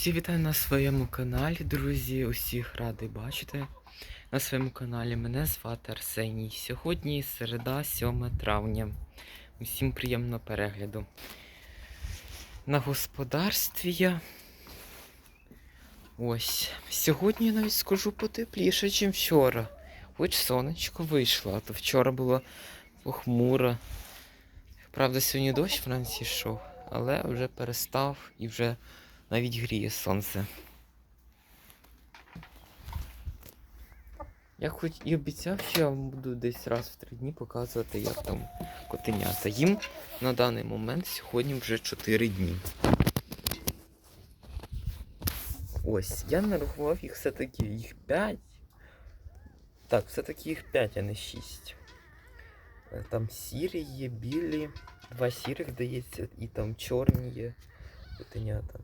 Усі вітаю на своєму каналі, друзі. Усіх радий бачити на своєму каналі. Мене звати Арсеній. Сьогодні середа, 7 травня. Усім приємного перегляду. На господарстві я. Ось. Сьогодні я навіть скажу потепліше, ніж вчора. Хоч сонечко вийшло, а то вчора було похмуро. Правда, сьогодні дощ вранці йшов, але вже перестав і вже навіть гріє сонце. Я хоч і обіцяв, що я вам буду десь раз в три дні показувати, як там котенята. Їм на даний момент сьогодні вже 4 дні. Ось, я нарахував їх все-таки, їх 5. Так, все-таки їх 5, а не 6. Там сірі є, білі, два сірих, здається, і там чорні є котенята.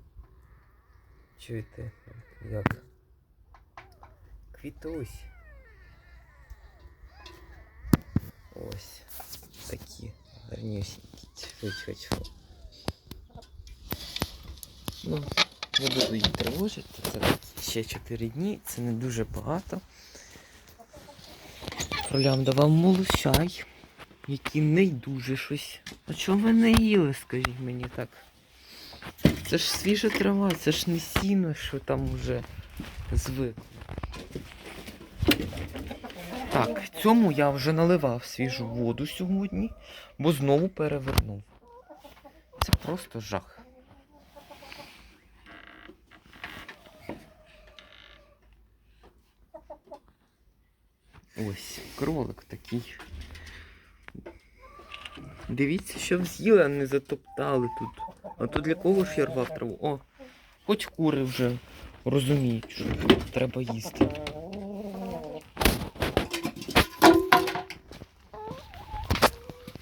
Чуєте, як? Квітусь. Ось такі гарнюсінькі. Чуть-чуть. Ну, не буду її тривожити, це ще 4 дні, це не дуже багато. Кролям давав молочай, які не дуже щось. А чого ви не їли, скажіть мені так? Це ж свіжа трава, це ж не сіно, що там уже звикло. Так, цьому я вже наливав свіжу воду сьогодні, бо знову перевернув. Це просто жах. Ось, кролик такий. Дивіться, що з'їли, а не затоптали тут. А то для кого ж я рвав траву? О, хоч кури вже розуміють, що треба їсти.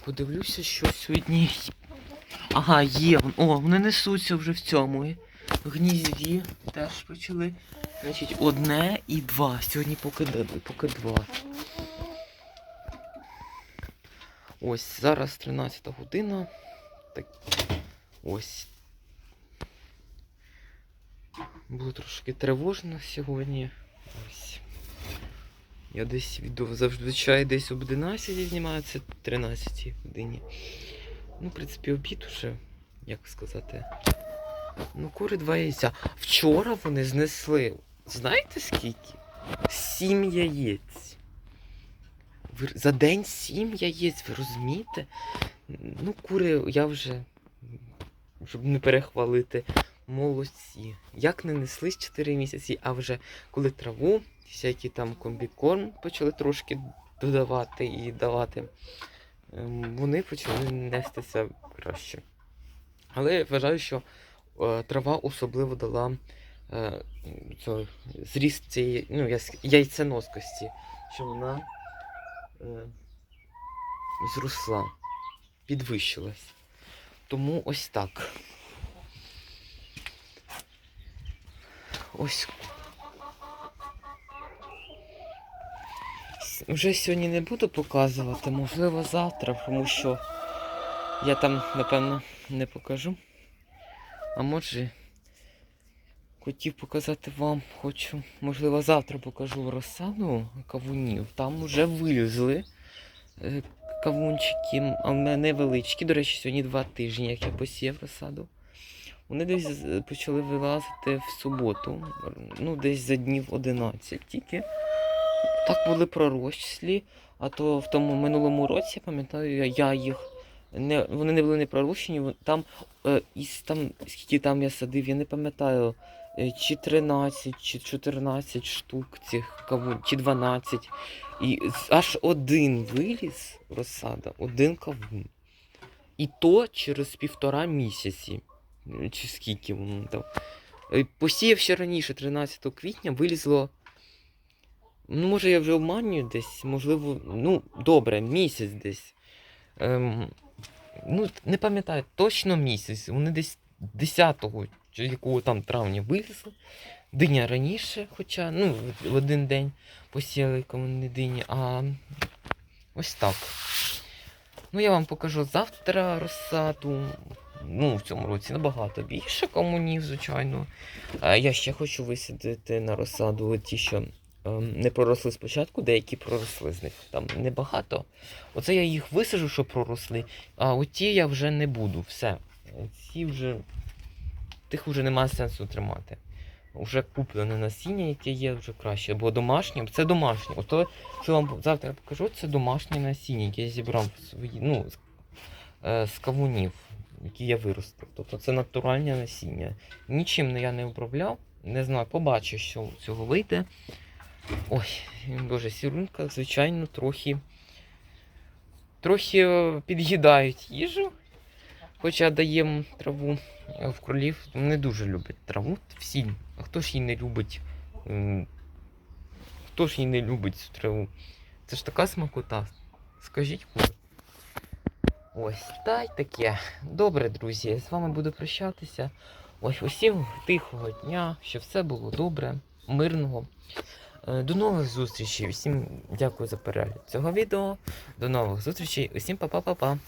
Подивлюся, що сьогодні. Ага, є. О, вони несуться вже в цьому. Гнізді теж почали. Значить, одне і два. Сьогодні поки, поки два. Ось зараз 13 година. Так. Ось. Було трошки тривожно сьогодні. Ось. Я десь відео зазвичай десь об 11 знімається, 13 годині. Ну, в принципі, обід уже, як сказати. Ну, кури два яйця. Вчора вони знесли. Знаєте скільки? Сім яєць. За день сім яєць, ви розумієте? Ну, кури я вже, щоб не перехвалити, молодці. Як не неслись 4 місяці, а вже коли траву, всякий там комбікорм почали трошки додавати і давати, ем, вони почали нестися краще. Але я вважаю, що е, трава особливо дала е, цього, зріст цієї ну, яйценоскості, що вона е, зросла, підвищилась. Тому ось так. Ось. Вже сьогодні не буду показувати, можливо, завтра, тому що я там, напевно, не покажу. А може, хотів показати вам, хочу, можливо, завтра покажу розсаду кавунів. Там вже вилізли е, кавунчики, але невеличкі. До речі, сьогодні два тижні, як я посіяв розсаду. Вони десь почали вилазити в суботу, ну десь за днів 11 тільки. Так були пророслі, а то в тому минулому році, я пам'ятаю, я- їх не, вони не були не пророщені, там е, із там, скільки там я садив, я не пам'ятаю, е, чи 13, чи 14 штук цих кавун, чи 12. І аж один виліз розсада, один кавун. І то через півтора місяці. Е, Чи скільки воно там. Е, Посіяв ще раніше, 13 квітня, вилізло. Ну, може, я вже обманюю десь, можливо, ну, добре, місяць десь. Ем, ну, не пам'ятаю, точно місяць. Вони десь 10-го якого там травня вилізли. Диня раніше, хоча, ну, в- один день посіяли кому дині, а ось так. Ну, я вам покажу завтра розсаду. ну, в цьому році набагато більше комунів, звичайно. Я ще хочу висадити на розсаду ті, що ем, не проросли спочатку, деякі проросли з них. Там небагато. Оце я їх висажу, щоб проросли, а оті я вже не буду. Все. Ці вже. Тих вже немає сенсу тримати. Вже куплене насіння, яке є вже краще. Бо домашнє, це домашнє. Ото, що вам завтра покажу, це домашнє насіння, яке я зібрав свої, ну, е, з кавунів, які я виростив. Тобто це натуральне насіння. Нічим я не обробляв. Не знаю, побачу, що цього вийде. Ой, боже, сірунка, звичайно, трохи. Трохи е, під'їдають їжу. Хоча даємо траву е, в кролів, не дуже люблять траву. Всі. А хто ж її не любить? Хто ж її не любить цю траву? Це ж така смакота. Скажіть куди. Ось, та й таке. Добре, друзі, я з вами буду прощатися. Ось усім тихого дня, щоб все було добре, мирного. Е, До нових зустрічей. Усім дякую за перегляд цього відео. До нових зустрічей. Усім па-па-па-па.